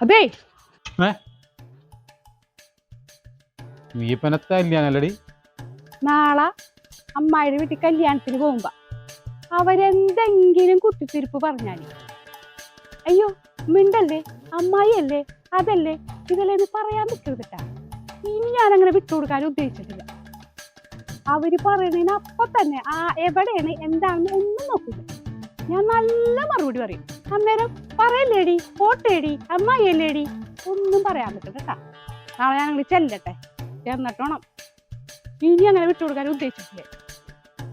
അതെ. നീ ഇപ്പനത്തെ കല്യാണല്ലടി? നാളെ അമ്മായിയുടെ വീട്ടിൽ കല്യാണത്തിന് പോകുമ്പോ അവരെന്തെങ്കിലും കുത്തിത്തിരിപ്പ് പറഞ്ഞാൽ. അയ്യോ മിണ്ടല്ലേ? അമ്മായി അല്ലേ അതല്ലേ? ഇതല്ലേ എന്ന് പറയാൻ നിൽക്കരുതട്ടാ ഇനി ഞാൻ അങ്ങനെ വിട്ടുകൊടുക്കാൻ ഉദ്ദേശിച്ചിട്ടില്ല. അവർ പറയണതിന് അപ്പൊ തന്നെ ആ എവിടെയാണ് എന്താണെന്ന് ഒന്നും നോക്കില്ല. ഞാൻ നല്ല മറുപടി പറയും. അന്നേരം പറയല്ലേടി? പോട്ടേടി. അമ്മായിയല്ലേടി? ഒന്നും പറയാൻ പറ്റില്ല കേട്ടാ. നാളെ ഞാൻ അങ്ങോട്ട് ചെല്ലട്ടെ. എന്നിട്ട് വേണം. ഇനി അങ്ങനെ വിട്ടുകൊടുക്കാൻ ഉദ്ദേശിച്ചില്ലേ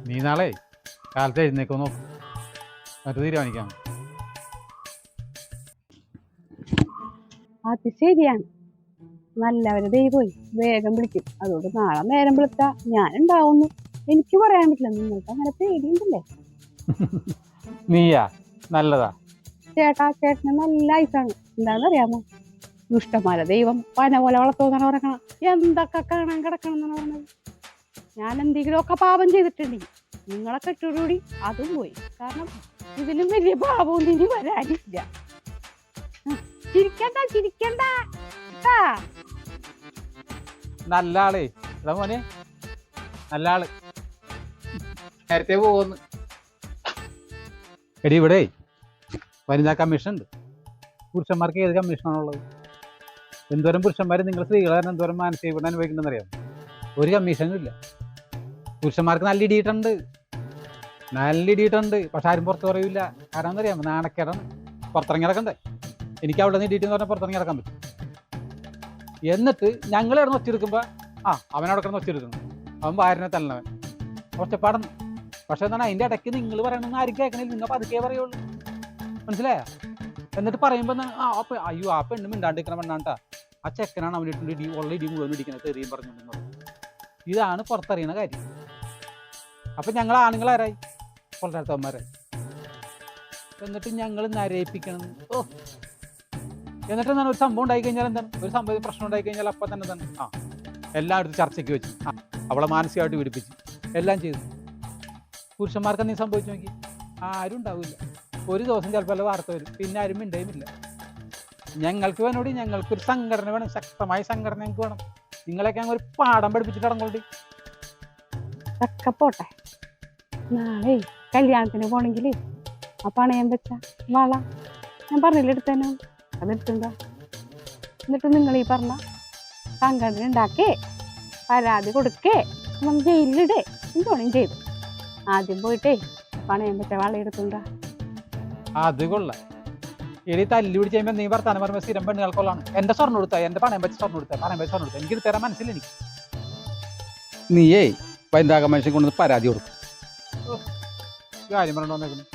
നീ നാളെ കാലത്ത് എഴുന്നേക്കോ നോക്ക് മറ്റു തീരുമാനിക്കാം. അത് ശരിയാണ്. നല്ലവരെ ദൈവമായി വേഗം വിളിക്കും. അതുകൊണ്ട് നാളെ നേരം വിളിച്ചാ ഞാൻ ഉണ്ടാവുന്നു എനിക്ക് പറയാൻ പറ്റില്ല. നിങ്ങൾക്ക് അങ്ങനെ പേടിയുണ്ടല്ലേ? നീയാ? നല്ലതാ. ചേട്ടാ ചേട്ടന് നല്ല ഐസാണ്. എന്താണെന്ന് അറിയാമോ ദുഷ്ടന്മാരെ. ദൈവം പന പോലെ വളർത്തുന്നാണ് പറയണം എന്തൊക്കെ കാണാൻ കിടക്കണം എന്നാണ് പറഞ്ഞത്. ഞാൻ എന്തെങ്കിലുമൊക്കെ പാപം ചെയ്തിട്ടുണ്ടെങ്കിൽ നിങ്ങളെ കെട്ടോടുകൂടി അതും പോയി. കാരണം ഇതിലും വലിയ പാപവും ഇനി വരാനില്ല. ചിരിക്കണ്ട ചിരിക്കണ്ട. നല്ല ആളേ. മോനെ. നല്ല ആൾ. നേരത്തെ പോകുന്നു എടി ഇവിടെ വനിതാ കമ്മീഷൻ ഉണ്ട്. പുരുഷന്മാർക്ക് ഏത് കമ്മീഷനാണുള്ളത് എന്തോരം പുരുഷന്മാർ നിങ്ങൾ സ്ത്രീകളെ തന്നെ എന്തോരം മാനസിക പീഡനം അനുഭവിക്കണമെന്നറിയാം ഒരു കമ്മീഷനും ഇല്ല. പുരുഷന്മാർക്ക് നല്ല ഇടിയിട്ടുണ്ട്. നല്ല ഇടിയിട്ടുണ്ട്. പക്ഷെ ആരും പുറത്ത് പറയൂല. കാരണം അറിയാം നാണക്കേടം പുറത്തിറങ്ങി നടക്കണ്ടേ? എനിക്ക് അവിടെ നിന്ന് ഇടിയിട്ടെന്ന് പറഞ്ഞാൽ പുറത്തിറങ്ങി നടക്കാൻ പറ്റും. എന്നിട്ട് ഞങ്ങൾ നിന്ന് ഒച്ചെടുക്കുമ്പോൾ ആ അവനവിടെ കിടന്ന് ഒച്ചെടുക്കണം അവൻ ഭാര്യനെ തല്ലണവൻ. ഒറ്റപ്പാടന്ന് പക്ഷെ എന്താണ് അതിന്റെ ഇടയ്ക്ക് നിങ്ങൾ പറയണമെന്ന് ആരും കേൾക്കണില്ല. നിങ്ങൾ പതുക്കെ പറയുള്ളൂ. മനസ്സിലായോ? എന്നിട്ട് പറയുമ്പോൾ എന്താണ് അയ്യോ ആ പെണ്ണ് മിണ്ടാണ്ടിരിക്കണ പെണ്ണാണ്ടാ ആ ചെക്കനാണ് അവൻ ഇട്ടുണ്ട് ഇടി ഉള്ള ഇടി മുഴുവൻ ഇടിക്കുന്നത് തെറിയും പറഞ്ഞുകൊണ്ടെന്ന് ഇതാണ് പുറത്തറിയണ കാര്യം. അപ്പം ഞങ്ങൾ ആണുങ്ങൾ ആരായി? കൊള്ളാത്തവന്മാരായി എന്നിട്ട് ഞങ്ങൾ നരയിപ്പിക്കണം ഓ. എന്നിട്ട് എന്താണ്? ഒരു സംഭവം ഉണ്ടായി കഴിഞ്ഞാൽ എന്താണ്? ഒരു സംഭവം പ്രശ്നം ഉണ്ടായി കഴിഞ്ഞാൽ അപ്പം തന്നെ എന്താണ്? ആ. എല്ലായിടത്തും ചർച്ചയ്ക്ക് വെച്ച്. അവളെ മാനസികമായിട്ട് പീഡിപ്പിച്ച്. എല്ലാം ചെയ്തു. പുരുഷന്മാർക്ക് എന്തെങ്കിലും സംഭവിച്ചു നോക്കി. ആരും ഉണ്ടാവില്ല. ഒരു ദിവസം ചിലപ്പോൾ അല്ല വാർത്ത വരും. പിന്നെ ആരും മിണ്ടയുമില്ല. ഞങ്ങൾക്ക് വേണോടി ഞങ്ങൾക്കൊരു സംഘടന വേണം. ശക്തമായ സംഘടന ഞങ്ങൾക്ക് വേണം. നിങ്ങളെയൊക്കെ അങ്ങ് ഒരു പാഠം പഠിപ്പിച്ചിട്ട് പോട്ടെ. നാളെ കല്യാണത്തിന് പോണെങ്കിൽ ആ പണയം വെച്ച വള. ഞാൻ പറഞ്ഞില്ല എടുത്തേനോ? അതെടുത്തുണ്ടോ എന്നിട്ട് നിങ്ങൾ ഈ പറഞ്ഞ സംഘടന ഉണ്ടാക്കേ. പരാതി കൊടുക്കേ. നമ്മൾ ജയിലിലിടേ. എന്തോണം ചെയ്തു. ആദ്യം പോയിട്ടേ പണയം വെച്ച വള എടുത്തുണ്ടാ അത് കൊള്ളാം. എടി തല്ലി പിടിച്ച് കഴിയുമ്പോൾ നീ വർത്താനം പറയുമ്പോൾ സ്ഥിരം പെണ്ണുകൾക്കൊള്ളാണ് എന്റെ സ്വർണം കൊടുത്താ എന്റെ പണയം വെച്ച് സ്വർണം കൊടുത്താ പണയം വെച്ച് സ്വർണം കൊടുത്താ എനിക്ക് തരാൻ മനസ്സില്ല എനിക്ക്. നീയേ വനിതാ മനുഷ്യൻ കൊണ്ടുവന്ന് പരാതി കൊടുക്കും. കാര്യം പറഞ്ഞോന്നേക്കുന്നു